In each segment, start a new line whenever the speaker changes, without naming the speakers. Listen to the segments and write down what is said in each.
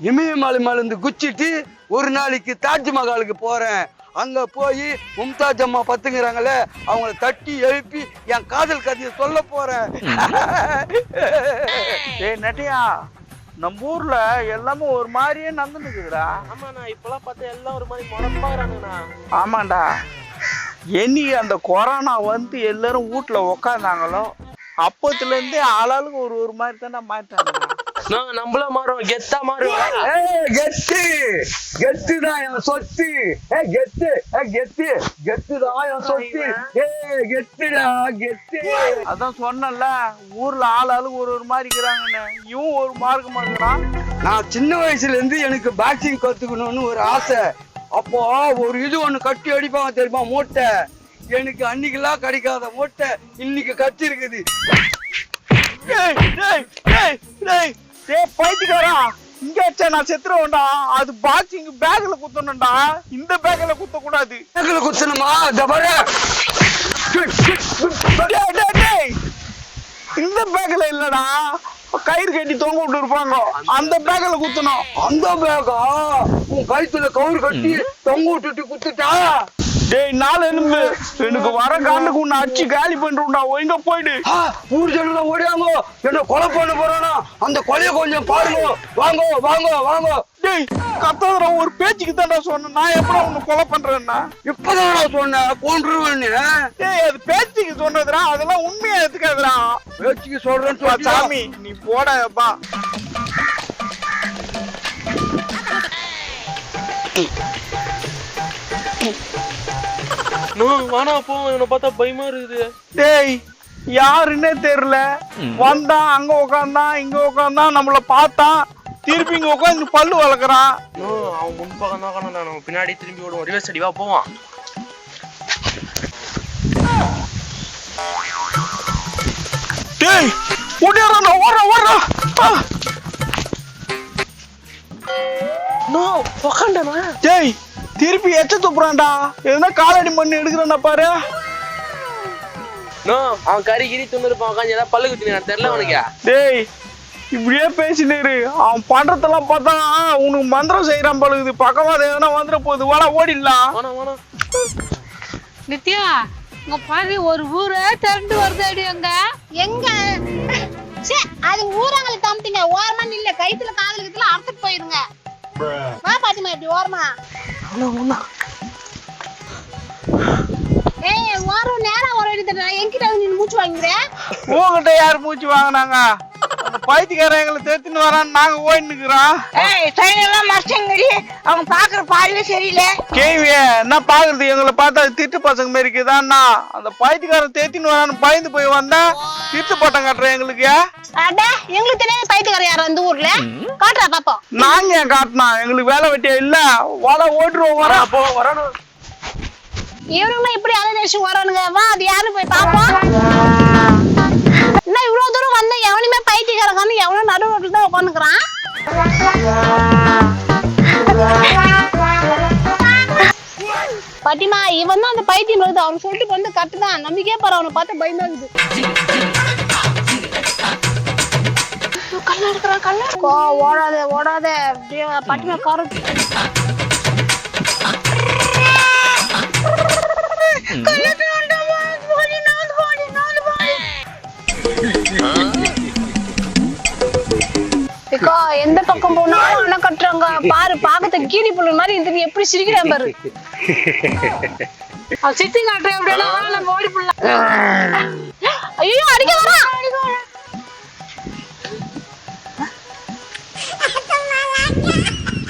இமயமலை மலர்ந்து குச்சிட்டு ஒரு நாளைக்கு தாஜ்மஹாலுக்கு போறேன். அங்க போய் மும்தாஜ் அம்மா பத்துங்கிறாங்கல்ல அவங்கள தட்டி எழுப்பி என் காதல் கதையை சொல்ல போறேன்.
ஏய் நட்டியா நம்ம ஊர்ல எல்லாமே ஒரு மாதிரியே நடந்துக்குதுடா.
ஆமாண்ணா இப்பெல்லாம் பார்த்தா எல்லாம் ஒரு மாதிரி முறப்பாகிறாங்கண்ணா
ஆமாண்டா. என்னைக்கு அந்த கொரோனா வந்து எல்லாரும் வீட்ல உக்காந்தாங்களோ அப்பத்துல இருந்தே ஆளாளுக்கு ஒரு ஒரு மாதிரி தானே மாட்டாங்க
நான் நம்மளும் மாறும் கெத்தா மாறும்
ஏய், கெத்து. கெத்து தான் என் சொத்து. ஏ கெத்து. ஏ கெத்து. கெத்து தான் என் சொத்து. ஏ கெத்துடா கெத்து.
அதான் சொன்னேன்ல ஊர்ல ஆளாளுக்கு ஒரு ஒரு மாதிரி இருக்கிறாங்கன்னு. இவன் ஒரு மார்க்கமா இருக்கிறான்
நான் சின்ன வயசுல இருந்து எனக்கு பாக்ஸிங் கத்துக்கணும்னு ஒரு ஆசை. அப்போ ஒரு இது ஒண்ணு கட்டி அடிப்பாங்க தெரியுமா மூட்டை. எனக்கு அன்னைக்கெல்லாம் கிடைக்காத மூட்டை. இன்னைக்கு கட்டி இருக்குது.
டேய் டேய். டேய் பைத்தியக்காரா இங்க வச்சா நான் செத்துருவேன்டா. அது பாக்ஸிங் பேக்ல குத்தணும்டா. இந்த பேக்ல குத்த கூடாது
பேக்கில் குத்தணுமா? இந்த பாரு
டேய் டேய் டேய் இந்த பேக்ல இல்லடா. கயிறு கட்டி தொங்க விட்டு இருப்பாங்க. அந்த பேக்ல குத்தணும்.
அந்த பேக்கா உன் கழுத்துல கவுரு கட்டி தொங்க விட்டுட்டு குத்துட்டா?
டேய் நாலு எலும்பு எனக்கு வர காண்டுக்கு உன்னை அடிச்சு காலி பண்ணிட்டுடா ஒழுங்கா போயிடு.
ஊர் ஜனங்க ஓடியாங்க. என்ன கொலை பண்ண போறானா? அந்த கொலையை கொஞ்சம் பாருங்க. வாங்க வாங்க வாங்க.
டேய் கத்தாதடா ஒரு பேச்சுக்கு தான்டா சொன்னேன். நான் எப்படா உன்னை கொலை பண்றேன்னா?
இப்பதான் நான் சொன்னேன் கொன்றுவேன்னு
டேய் அது பேச்சுக்கு சொன்னதுடா. அதெல்லாம் உண்மையா எடுத்துக்காதுடா
பேச்சுக்கு சொல்றேன்னு?
சாமி நீ போடாப்பா
நான் வானா போவோம். இவனை பார்த்தா பயமா இருக்குது.
டேய் யாருன்னே தெரியல. வந்தான் அங்க உட்காந்தான் இங்க உட்காந்தான் நம்மள பார்த்தான் திருப்பி இங்க உட்காந்து பல்லு வளர்க்குறான்.
நான் அவன் முன்பக்கம் தான் நம்ம பின்னாடி திரும்பி ஓடுவோம் ரிவர்ஸ் அடி வா போவான்.
டேய் ஓடிடுறா ஓடுறா ஓடுறா ஆ,
நோ உக்காண்டனா?
டேய் திருப்பி எச்ச துப்புறான்டா. எதுனா காலடி மண்ணு எடுக்கிறேன்னா பாரு.
நோ அவன் கறி கிரி துண்ணு இருப்பான் உட்காந்து ஏதாவது பல்லு குத்தி நான் தெரியல உனக்கு.
டேய் இப்படியே பேசினேரு அவன் பண்றதெல்லாம் பார்த்தா உனக்கு மந்திரம் செய்யறான் பழகுது பக்கவாத எதனா வந்துட போகுது. வாடா ஓடிடலாம்.
நித்யா இங்க பாரு ஒரு ஊரே திரண்டு வருது அடி அங்க.
எங்க? சே அது ஊரங்களை தம்பிங்க. ஓரமா நில்ல. கைத்துல காதுல கிட்ட அறுத்துட்டு போயிருங்க. வா பாட்டிமா இப்படி ஓரமா. ஏய் ஓரம் நேரா ஓரம் எடுத்துட்டா என்கிட்ட வந்து மூச்சு வாங்குற
உங்ககிட்ட யார் மூச்சு வாங்கினாங்க? பைத்தியக்காரன் எங்களை தேத்தின்னு வரான்னு நாங்க ஓடி நிக்கிறோம்.
ஏய் ட்ரெயின் எல்லாம் மறைச்சங்கடி. அவங்க பாக்குற பார்வை சரியில்லை.
கேள்வி என்ன பாக்குறது? எங்களை பார்த்தா அது திட்டு பசங்க மாரி இருக்குதான்னா அந்த பைத்தியக்காரன் தேத்தின்னு வரான்னு பயந்து போய் வந்தா திட்டு பட்டம் கட்டுறேன் எங்களுக்கு.
அட எங்களுக்கு தெரியாத பைத்தியக்கார யார் அந்த ஊர்ல? காட்டுறா பாப்போம்.
நாங்க ஏன் காட்டினா எங்களுக்கு வேலை வெட்டியா இல்ல? வாடா ஓட்டுருவோம் வர
போ வரணும்
இவனுங்களும் இப்படி அலைதடிச்சு வரானுங்க வா அது யாரு போய் பாப்போம். என்ன இவ்வளோ தூரம் வந்தேன் எவனுமே பைத்தியக்காரங்க எவனும் எவனோ நடுவில் தான் உட்காந்துக்கிறான் பாட்டிமா இவன் தான் அந்த பைத்தியம் வருது அவன் சொல்லிட்டு வந்து கட்டுதான் தான். நம்பிக்கையே பாரு அவனை பார்த்து பயமா கல்லா எடுக்கிறான் கல்லா கோ ஓடாத ஓடாத. அப்படியே பாட்டிமா கார இந்த எப்படி சிரிக்கிறான் பாரு.
சித்தி காட்டுறேன் அப்படின்னா ஓடி போடலாம்.
ஐயோ அடிக்க வரான்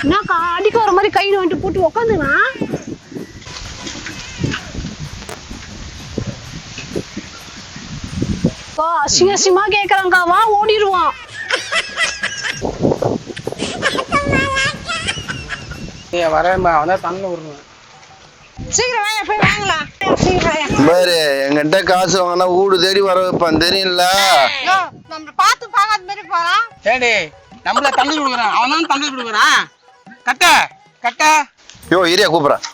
என்னக்கா அடிக்க வர மாதிரி கையில வந்துட்டு போட்டு உக்காந்துனா? அசிங்க அசிங்கமா கேக்குறாங்கக்கா வா ஓடிடுவான்
வரேன் அவன் தான் தண்ணி விடுறேன்.
சீக்கிரம் வாங்க போய் வாங்கலாம். சீக்கிரம் வாங்க.
பாரு என்கிட்ட காசு வாங்கினா வீடு தேடி வர வைப்பான் தெரியல
நம்ம பார்த்து பார்க்காத மாதிரி போலாம்
ஏடி நம்மள தண்ணி கொடுக்குறான் அவன் தான் தண்ணி கொடுக்குறான் கட்ட கட்ட.
யோ இரியா கூப்பிட்றேன்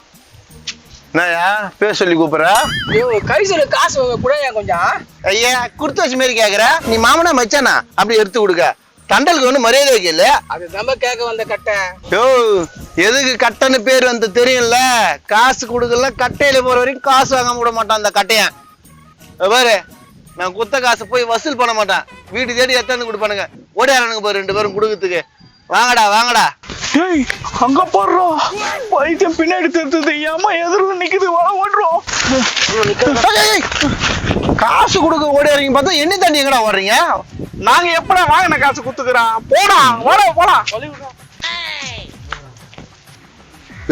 என்னயா பேர் சொல்லி கூப்பிட்ற?
ஐயோ கை சொல்லு காசு கூட கொஞ்சம்.
ஐயா குடுத்து வச்ச மாரி கேக்குற. நீ மாமனா மச்சானா? அப்படி எடுத்து கொடுக்க. தண்டலுக்கு ஒண்ணு மரியாதை வைக்கல.
அது நம்ம கேட்க வந்த கட்டை.
யோ எதுக்கு கட்டைன்னு பேர் வந்து தெரியும்ல? காசு கொடுக்கல கட்டையில போற வரைக்கும் காசு வாங்க விட மாட்டான் அந்த கட்டையன் பாரு நான் குத்த காசு போய் வசூல் பண்ண மாட்டேன். வீட்டு தேடி எத்தாந்து கொடுப்பானுங்க? ஓடியாரானுங்க பாரு ரெண்டு பேரும் கொடுக்கறதுக்கு. வாங்கடா வாங்கடா.
டேய் அங்க போடுறோம் பைத்தியம் பின்னாடி தெரிஞ்சது ஏமா எதிரில் நிக்குது? வா ஓடுறோம்.
காசு கொடுக்க ஓடியாரீங்க பார்த்தா என்ன தாண்டி எங்கடா ஓடுறீங்க?
நாங்க எப்படா வாங்கின காசு குத்துக்கிறோம் போடா வாடா போடா.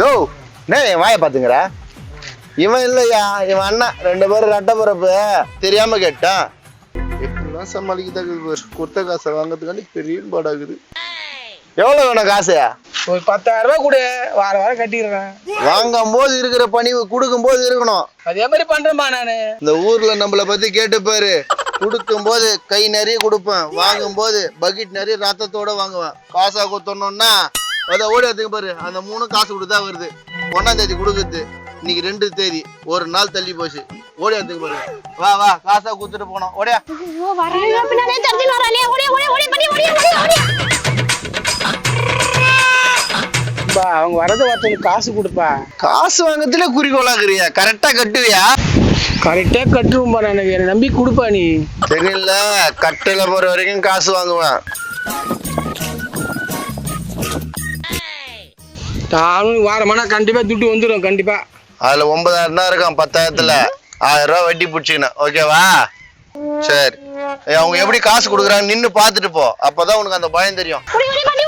யோ என் வாயை பாத்துங்கற இவன் இல்லையா? இவன் அண்ணன் ரெண்டு பேரும் ரெட்ட பிறப்பு தெரியாம கேட்டான். எப்படிலாம் சமாளிக்கதாக குத்த காசை வாங்குறதுக்காண்டி பெரிய பாடாகுது எவ்வளவு வேணும் காசு?
ஒரு பத்தாயிரம் ரூபாய் கொடு. வார வாரம் கட்டிடுறேன்.
வாங்கும் போது இருக்கிற பணிவு கொடுக்கும் போது இருக்கணும்.
அதே மாதிரி பண்றேன்பா நானு.
இந்த ஊர்ல நம்மள பத்தி கேட்டு பாரு. கொடுக்கும் போது கை நிறைய கொடுப்பேன். வாங்கும் போது பக்கெட் நிறைய ரத்தத்தோட வாங்குவேன். காசா கொடுத்தோம்னா அதை ஓடி எடுத்துக்க பாரு. அந்த மூணு காசு கொடுத்தா வருது. ஒன்னாம் தேதி கொடுக்குறது. இன்னைக்கு ரெண்டு தேதி. ஒரு நாள் தள்ளி போச்சு. ஓடி எடுத்துக்க பாரு. வா வா காசா கொடுத்துட்டு போனோம் ஓடியா.
அவங்க வரது ஒருத்தவங்க காசு கொடுப்பா.
காசு வாங்கத்துல குறிக்கோளாக்குறியா கரெக்டா கட்டுவியா?
கரெக்டா கட்டுருவோம்பா நான் என்னை நம்பி கொடுப்பா நீ.
தெரியல. கட்டில போற வரைக்கும் காசு வாங்குவேன்.
நானும் வாரமானா கண்டிப்பா துட்டு வந்துடும் கண்டிப்பா.
அதுல ஒன்பதாயிரம் தான் இருக்கான் பத்தாயிரத்துல. ஆயிரம் ரூபாய் வட்டி பிடிச்சிக்கணும் ஓகேவா சரி. அவங்க எப்படி காசு கொடுக்குறாங்க? நின்னு பாத்துட்டு போ. அப்பதான் உனக்கு அந்த பயம் தெரியும்.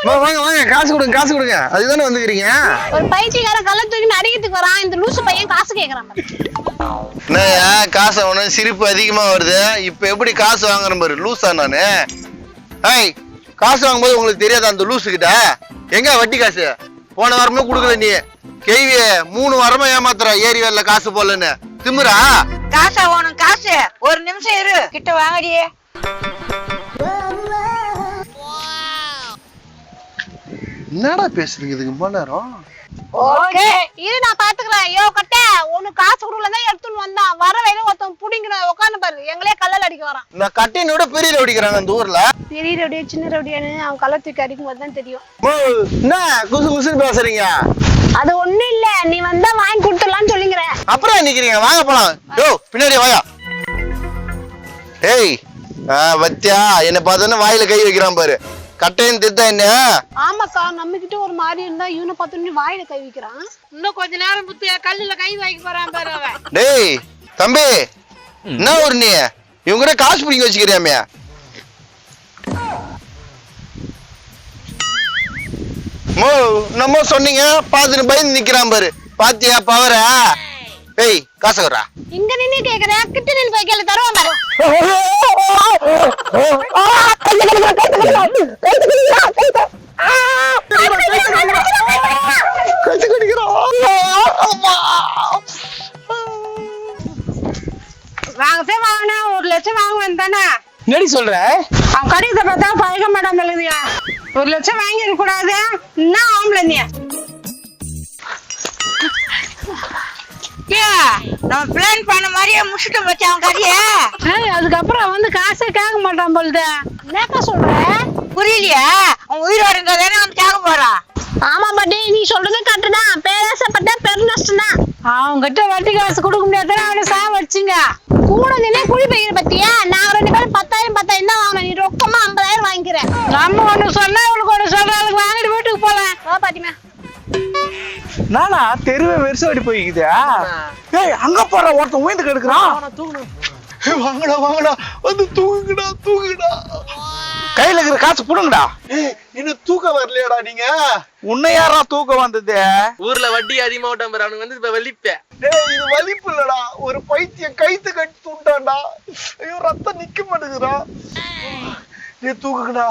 வா, வாங்க வாங்க. காசு கொடுங்க காசு கொடுங்க. அதுதானே வந்துக்கிறீங்க?
ஒரு பைத்தியக்கார கள்ள தூக்கி அடிக்கிறதுக்கு வரான். இந்த லூசு பையன் காசு கேக்குறான்.
என்னய்யா காசு அவனு சிரிப்பு அதிகமா வருது. இப்ப எப்படி காசு வாங்குறேன் பாரு. லூசா நானு. ஏய் காசு வாங்கும்போது உங்களுக்கு தெரியாதா அந்த லூசு கிட்ட? எங்க வட்டி காசு? போன வாரமே கொடுக்கல நீ. கேள்வி மூணு வாரமா ஏமாத்துற. ஏரி வேலை காசு போடலன்னு. திமிரா
காசா வேணும் காசு. ஒரு நிமிஷம் இரு. கிட்ட வாங்கடியே.
என்னடா பேசுறீங்க? இதுக்கு ரொம்ப நேரம்?
ஓகே. இரு நான் பாத்துக்கிறேன். ஐயோ கட்ட உனக்கு காசு கொடுக்கல எடுத்துன்னு வந்தான். வர வேணும் ஒருத்தன் புடிங்கின உட்காந்து பாரு. எங்களே கல்லல் அடிக்க வரான்.
நான் கட்டையினோட பெரிய ரவுடிக்கிறாங்க அந்த ஊர்ல.
பெரிய ரவுடியா சின்ன ரவுடியான்னு அவன் கள்ள தூக்கி அடிக்கும் போது தான் தெரியும்.
ஓ, என்ன குசு குசுன்னு பேசுறீங்க?
அது ஒண்ணும் இல்ல. நீ வந்தா வாங்கி கொடுத்துடலாம்னு சொல்லிங்கிற
அப்புறம் நிக்கிறீங்க. வாங்க போலாம். யோ பின்னாடி வாயா. ஏய் ஆ, பத்தியா? என்ன பார்த்தோன்னா வாயில கை வைக்கிறான் பாரு. கட்டையும் திட்டா என்ன?
ஆமாக்கா நம்ம கிட்ட ஒரு மாதிரி இருந்தா இவனை பார்த்தோன்னே வாயில கை வைக்கிறான்.
இன்னும் கொஞ்ச நேரம் புத்தியா கல்லுல கை வாங்கி போறான் பாரு அவன்.
டேய் தம்பி என்ன ஒரு நீ? இவங்க கூட காசு பிடிங்க வச்சுக்கிறியாமே? மோ நம்ம சொன்னீங்க. பாத்துன்னு பயந்து நிக்கிறான் பாரு. பாத்தியா பவரா ஏய் காசு வரா
இங்க நின்னு கேக்குற. கிட்ட நின்னு போய் கேளு
கடிக்கிறான்
வாங்கத்தே வாங்கினா ஒரு லட்சம் வாங்குவேன் தானே.
என்னடி சொல்ற?
அவன் கடிதத்தை பார்த்தா பழக மாட்டான் எழுதியா? ஒரு லட்சம் வாங்கிட கூடாது. என்ன ஆம்பளை நீ.
நம்ம பிளான் பண்ண மாதிரியே முடிச்சுட்டு வச்சு அவன்
ஏய், அதுக்கப்புறம் வந்து காசே கேட்க மாட்டான் பொழுது
என்னக்கா சொல்ற?
புரியலையா? அவன் உயிரோட இருந்தா தானே வந்து கேட்க போறான்.
ஆமா பாட்டி நீ சொல்றது கரெக்ட் தான் பேராசப்பட்ட பெரு நஷ்டம் தான்
அவன்கிட்ட வட்டி காசு கொடுக்க முடியாது அவனை சாவ வச்சுங்க.
கூட நின்று குழி பைக்கிற பத்தியா? நாங்க ரெண்டு பேரும் பத்தாயிரம் பத்தாயிரம் தான் வாங்கினேன். நீ ரொக்கமா ஐம்பதாயிரம் வாங்கிக்கிறேன்
நம்ம ஒண்ணு சொன்னா இவனுக்கு ஒண்ணு சொல்ற அதுக்கு வாங்கிட்டு வீட்டுக்கு போலாம்.
வா பாட்டிமா
நானா தெருவே வெறிசோடி போய்க்குதா. ஏய் அங்க போற ஒருத்தன் உயிந்து கெடுக்கிறான். வாங்கடா வாங்கடா. வந்து தூங்குடா தூங்குடா கையில இருக்கிற காசு புடுங்கடா. என்ன தூக்கம் வரலையாடா நீங்க? உன்னை யாரா தூக்கம் வந்தது?
ஊர்ல வட்டி அதிகமா அவனுக்கு வந்து இப்ப வெளிப்பேன்
டேய் இது வலிப்பு இல்லடா. ஒரு பைத்தியம் கைத்து கட்டி தூண்டாண்டா ஐயோ ரத்தம் நிக்க மாட்டேங்குதுடா. நீ தூக்குங்கடா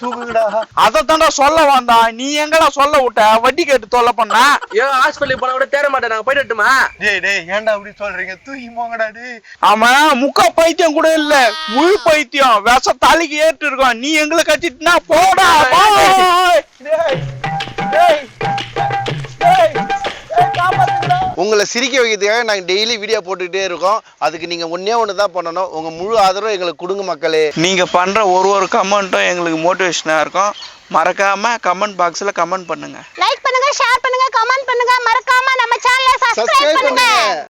தூக்குங்கடா அதத்தான்டா சொல்ல வந்தான் நீ எங்கடா சொல்ல விட்ட? வட்டி கேட்டு தொல்லை பண்ணா?
ஏன் ஹாஸ்பிட்டலுக்கு போனா கூட தேட மாட்டேன். நாங்க போயிட்டு?
டேய் டேய் ஏன்டா அப்படி சொல்றீங்க? தூக்கி போங்கடா டேய்.
அவன் முக்கா பைத்தியம் கூட இல்ல. முழு பைத்தியம். விஷ தலைக்கு ஏற்று இருக்கான் நீ எங்களை கட்டிட்டுனா போடா. டேய், டேய், டேய், டேய், காப்பாத்துங்கடா.
உங்களை சிரிக்க வைக்கிறதுக்காக நாங்க டெய்லி வீடியோ போட்டுக்கிட்டே இருக்கோம். அதுக்கு நீங்க ஒண்ணே ஒன்று தான் பண்ணணும். உங்க முழு ஆதரவு எங்களுக்கு கொடுங்க மக்களே.
நீங்க பண்ற ஒரு ஒரு கமெண்ட்டும் எங்களுக்கு மோட்டிவேஷனா இருக்கும். மறக்காம கமெண்ட் பாக்ஸ்ல கமெண்ட் பண்ணுங்க.
லைக் பண்ணுங்க ஷேர் பண்ணுங்க கமெண்ட் பண்ணுங்க. மறக்காம நம்ம சேனலை
சப்ஸ்கிரைப்
சப்ஸ்கிரைப் பண்ணுங்க.
பண்ணுங்க.